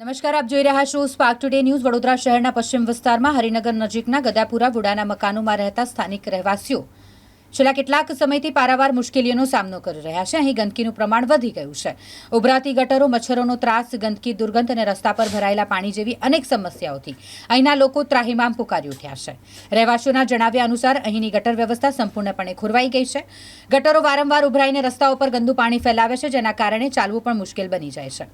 નમસ્કાર, આપ જોઈ રહ્યા છો સ્પાર્ક ટુડે ન્યૂઝ વડોદરા શહેરના પશ્ચિમ વિસ્તારમાં હરિનગર નજીકના ગદાપુરા વુડાના મકાનોમાં રહેતા સ્થાનિક રહેવાસીઓ છેલ્લા કેટલાક સમયથી પારાવાર મુશ્કેલીઓનો સામનો કરી રહ્યા છે. અહીં ગંદકીનું પ્રમાણ વધી ગયું છે. ઉભરાતી ગટરો, મચ્છરોનો ત્રાસ, ગંદકી, દુર્ગંધ અને રસ્તા પર ભરાયેલા પાણી જેવી અનેક સમસ્યાઓથી અહીંના લોકો ત્રાહિમામ પુકારી ઉઠ્યા છે. રહેવાસીઓના જણાવ્યા અનુસાર અહીંની ગટર વ્યવસ્થા સંપૂર્ણપણે ખોરવાઈ ગઈ છે. ગટરો વારંવાર ઉભરાઈને રસ્તાઓ પર ગંદુ પાણી ફેલાવે છે, જેના કારણે ચાલવું પણ મુશ્કેલ બની જાય છે.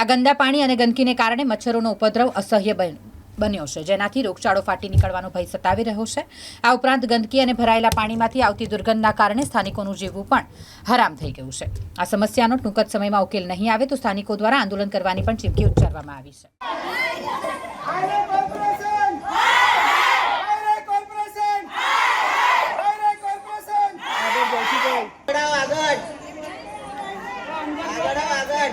આ ગંદા પાણી અને ગંદકીને કારણે મચ્છરોનો ઉપદ્રવ અસહ્ય બન- બન્યો છે. જેનાથી રોગચાળો ફાટી નીકળવાનો ભય સતાવી રહ્યો છે. આ ઉપરાંત ગંદકી અને ભરાયેલા પાણીમાંથી આવતી દુર્ગંધના કારણે સ્થાનિકોનું જીવવું પણ હરામ થઈ ગયું છે. આ સમસ્યાનો ટૂંક જ સમયમાં ઉકેલ નહીં આવે તો સ્થાનિકો દ્વારા આંદોલન કરવાની પણ ચીમકી ઉચ્ચારવામાં આવી છે હાયરે કોર્પોરેશન હાયરે કોર્પોરેશન હાયરે કોર્પોરેશન આગળ આવો, આગળ આગળ આવો, આગળ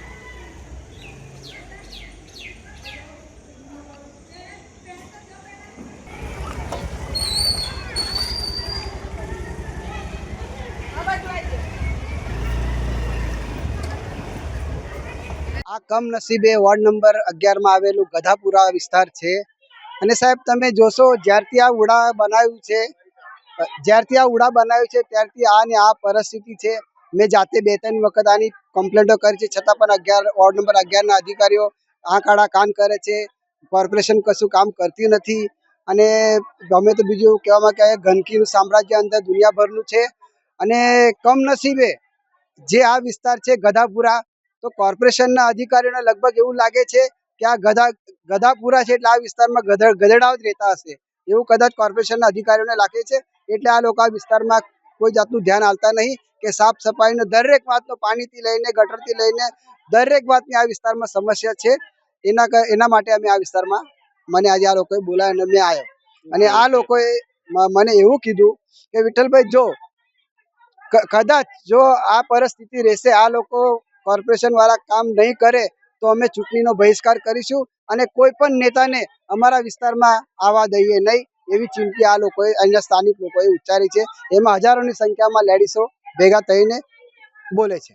આ કમનસીબે વોર્ડ નંબર અગિયારમાં આવેલું ગધાપુરા વિસ્તાર છે. અને સાહેબ, તમે જોશો, જ્યારથી આ ઉડા બનાવ્યું છે, જ્યારથી આ ઉડા બનાવ્યું છે, ત્યારથી આ ને આ પરિસ્થિતિ છે. મેં જાતે બે ત્રણ વખત આની કમ્પ્લેન્ટો કરી છે, છતાં પણ અગિયાર, વોર્ડ નંબર અગિયારના અધિકારીઓ આંખ આડા કાન કરે છે. કોર્પોરેશન કશું કામ કરતી નથી. અને ગમે તો બીજું કહેવામાં કે ગંદકીનું સામ્રાજ્ય અંદર દુનિયાભરનું છે. અને કમનસીબે જે આ વિસ્તાર છે ગધાપુરા તો કોર્પોરેશનના અધિકારીઓને લગભગ એવું લાગે છે કે આ ગધા, ગધાપુરા છે એટલે આ વિસ્તારમાં ગધેડ ગધેડાઓ જ રહેતા હશે. એવું કદાચ કોર્પોરેશનના અધિકારીઓને લાગે છે. એટલે આ લોકો આ વિસ્તારમાં કોઈ જાતનું ધ્યાન આપતા નહીં કે સાફ સફાઈનો દરેક વાતનો પાણીથી લઈને, ગટરથી લઈને દરેક વાતની આ વિસ્તારમાં સમસ્યા છે. એના એના માટે અમે આ વિસ્તારમાં મને આજે આ લોકોએ બોલાવ્યો અને મેં આવ્યો. અને આ લોકોએ મને એવું કીધું કે વિઠ્ઠલભાઈ જો કદાચ જો આ પરિસ્થિતિ રહેશે, આ લોકો કોર્પોરેશન વાળા કામ નહીં કરે, તો અમે ચૂંટણીનો બહિષ્કાર કરીશું અને કોઈ પણ નેતાને અમારા વિસ્તારમાં આવવા દઈએ નહીં એવી ચીમકી આ લોકોએ અહીંયા સ્થાનિક લોકોએ ઉચ્ચારી છે. એમાં હજારોની સંખ્યામાં લેડીસો ભેગા થઈને બોલે છે.